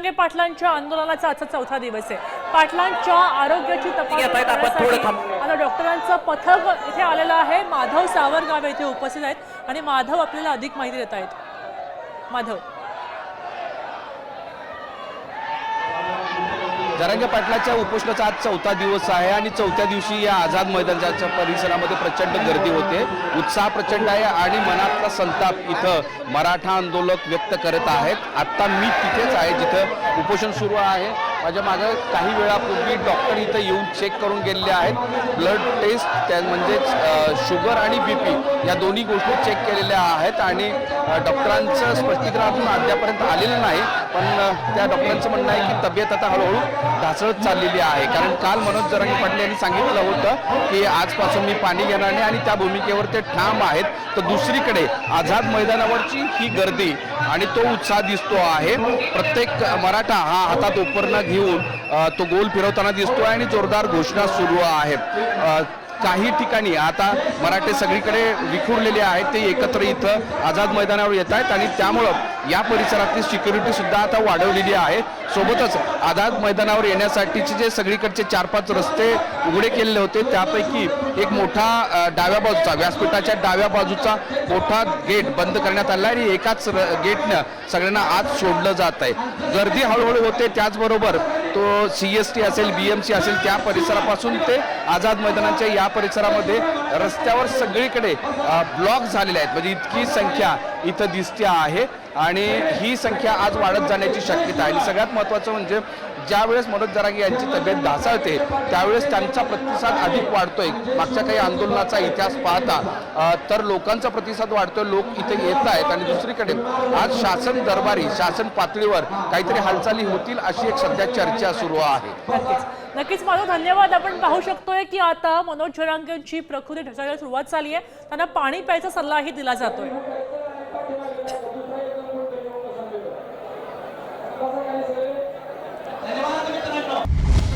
जरांगे पाटलांच्या आंदोलनाचा आजचा चौथा दिवस आहे. पाटलांच्या आरोग्याची तपासणी आता डॉक्टरांचं पथक इथे आलेलं आहे. माधव सावरगाव इथे उपस्थित आहेत आणि माधव आपल्याला अधिक माहिती देत आहेत. माधव. जरांगे पाटलाच्या उपोषणाचा आज चौथा दिवस आहे आणि चौथ्या दिवशी या आझाद मैदानाच्या परिसरामध्ये प्रचंड गर्दी होते. उत्साह प्रचंड आहे आणि मनातला संताप इथं मराठा आंदोलक व्यक्त करत आहेत. आत्ता मी तिथेच आहे जिथं उपोषण सुरू आहे. माझ्या मागं काही वेळापूर्वी डॉक्टर इथं येऊन चेक करून गेलेले आहेत. ब्लड टेस्ट त्या म्हणजेच शुगर आणि बी पी या दोन्ही गोष्टी चेक केलेल्या आहेत आणि डॉक्टरांचं स्पष्टीकरण अजून अद्यापर्यंत आलेलं नाही. पण त्या डॉक्टरांचं म्हणणं आहे की तब्येत आता हळूहळू ढासळत चाललेली आहे. कारण काल मनोज जरांगे पाटील यांनी सांगितलं होतं की आजपासून मी पाणी घेणार नाही आणि त्या भूमिकेवर ते ठाम आहेत. तर दुसरीकडे आझाद मैदानावरची ही गर्दी आणि तो उत्साह दिसतो आहे. प्रत्येक मराठा हा हातात उपरणं घेऊन तो गोल फिरवताना दिसतो आहे आणि जोरदार घोषणा सुरू आहे. काही ठिकाणी आता मराठे सगळीकडे विखुरलेले आहेत ते एकत्र इथं आझाद मैदानावर येत आहेत आणि त्यामुळं या परिसरातली सिक्युरिटी सुद्धा आता वाढवलेली आहे. सोबतच आझाद मैदानावर येण्यासाठीचे जे सगळीकडचे चार पाच रस्ते उघडे केलेले होते त्यापैकी एक मोठा डाव्या बाजूचा व्यासपीठाच्या डाव्या बाजूचा मोठा गेट बंद करण्यात आला आणि एकाच र- गेटनं सगळ्यांना आत सोडलं जात आहे. गर्दी हळूहळू होते त्याचबरोबर तो सी एस टी असेल बी एम सी असेल त्या परिसरापासून ते आझाद मैदानाच्या या परिसरामध्ये रस्त्यावर सगळीकडे ब्लॉक झालेले आहेत. म्हणजे इतकी संख्या इथं दिसते आहे आणि ही संख्या आज वाढत जाण्याची शक्यता आहे. आणि सगळ्यात महत्त्वाचं म्हणजे ज्यावेळेस मनोज जरांगे यांची तब्येत ढासळते त्यावेळेस त्यांचा प्रतिसाद अधिक वाढतोय. मागच्या काही आंदोलनाचा इतिहास पाहता तर लोकांचा प्रतिसाद वाढतोय लोक इथे येत आहेत आणि दुसरीकडे आज शासन दरबारी शासन पातळीवर काहीतरी हालचाली होतील अशी एक सध्या चर्चा सुरू आहे. नक्कीच. नक्कीच धन्यवाद. आपण पाहू शकतोय की आता मनोज जरांगेंची प्रकृती ढसायला सुरुवात झाली आहे. त्यांना पाणी प्यायचा सल्लाही दिला जातोय.